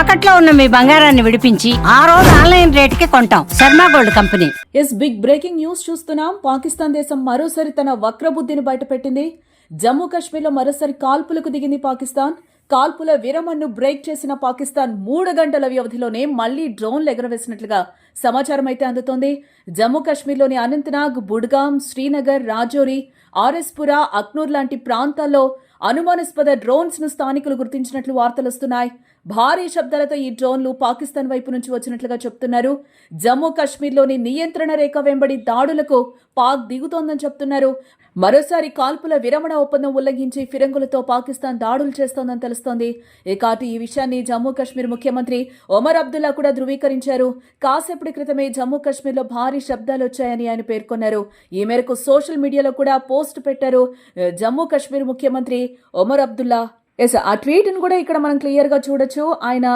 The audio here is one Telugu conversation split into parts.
తాకట్లో ఉన్న మీ బంగారాన్ని విడిపించి ఆ రోజు ఆన్లైన్ రేటుకి కొంటాం. Sharma gold company. Yes big breaking news చూస్తున్నాం. పాకిస్తాన్ దేశం మరోసారి తన వక్రబుద్ధిని బయటపెట్టింది. జమ్మూ కాశ్మీర్లో మరోసారి కాల్పులకు దిగింది పాకిస్తాన్. కాల్పుల విరమణను బ్రేక్ చేసిన పాకిస్తాన్ మూడు గంటల వ్యవధిలోనే మళ్ళీ డ్రోన్లు ఎగరవేసినట్లుగా సమాచారం అయితే అందుతోంది. జమ్మూ కాశ్మీర్లోని అనంతనాగ్ బుడ్గాం శ్రీనగర్ రాజౌరి ఆర్ఎస్పురా అక్నూర్ లాంటి ప్రాంతాల్లో అనుమానాస్పద డ్రోన్స్ను స్థానికులు గుర్తించినట్లు వార్తలు వస్తున్నాయి. భారీ శబ్దాలతో ఈ డ్రోన్లు పాకిస్తాన్ వైపు నుంచి వచ్చినట్లుగా చెప్తున్నారు. జమ్మూ కాశ్మీర్లోని నియంత్రణ రేఖ వెంబడి దాడులకు పాక్ దిగుతోందని చెప్తున్నారు. మరోసారి కాల్పుల విరమణ ఒప్పందం ఉల్లంఘించి ఫిరంగులతో పాకిస్తాన్ దాడులు చేస్తోందని తెలుస్తోంది. ఇక ఈ విషయాన్ని జమ్మూ కాశ్మీర్ ముఖ్యమంత్రి ఒమర్ అబ్దుల్లా కూడా ధృవీకరించారు. కాసేపటి క్రితమే జమ్మూ కాశ్మీర్లో భారీ శబ్దాలు వచ్చాయని ఆయన పేర్కొన్నారు. ఈ మేరకు సోషల్ మీడియాలో కూడా పోస్ట్ పెట్టారు. జమ్మూ కాశ్మీర్ ముఖ్యమంత్రి ఒమర్ అబ్దుల్లా. ఎస్ ఆ ట్వీట్ను కూడా ఇక్కడ మనం క్లియర్గా చూడొచ్చు. ఆయన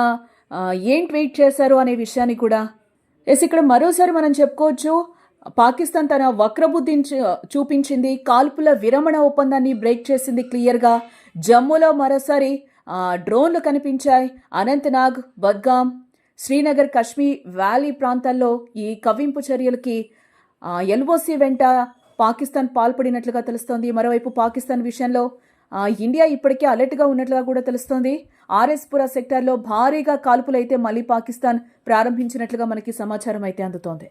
ఏం ట్వీట్ చేశారు అనే విషయాన్ని కూడా. ఎస్ ఇక్కడ మరోసారి మనం చెప్పుకోవచ్చు. పాకిస్తాన్ తన వక్రబుద్ధి చూపించింది. కాల్పుల విరమణ ఒప్పందాన్ని బ్రేక్ చేసింది క్లియర్గా. జమ్మూలో మరోసారి డ్రోన్లు కనిపించాయి. అనంతనాగ్ బద్గాం శ్రీనగర్ కశ్మీర్ వ్యాలీ ప్రాంతాల్లో ఈ కవ్వింపు చర్యలకి ఎల్ఓసి వెంట పాకిస్తాన్ పాల్పడినట్లుగా తెలుస్తోంది. మరోవైపు పాకిస్తాన్ విషయంలో ఇండియా ఇప్పటికే అలర్ట్గా ఉన్నట్లుగా కూడా తెలుస్తోంది. ఆర్ఎస్పురా సెక్టార్లో భారీగా కాల్పులైతే మళ్ళీ పాకిస్తాన్ ప్రారంభించినట్లుగా మనకి సమాచారం అయితే అందుతోంది.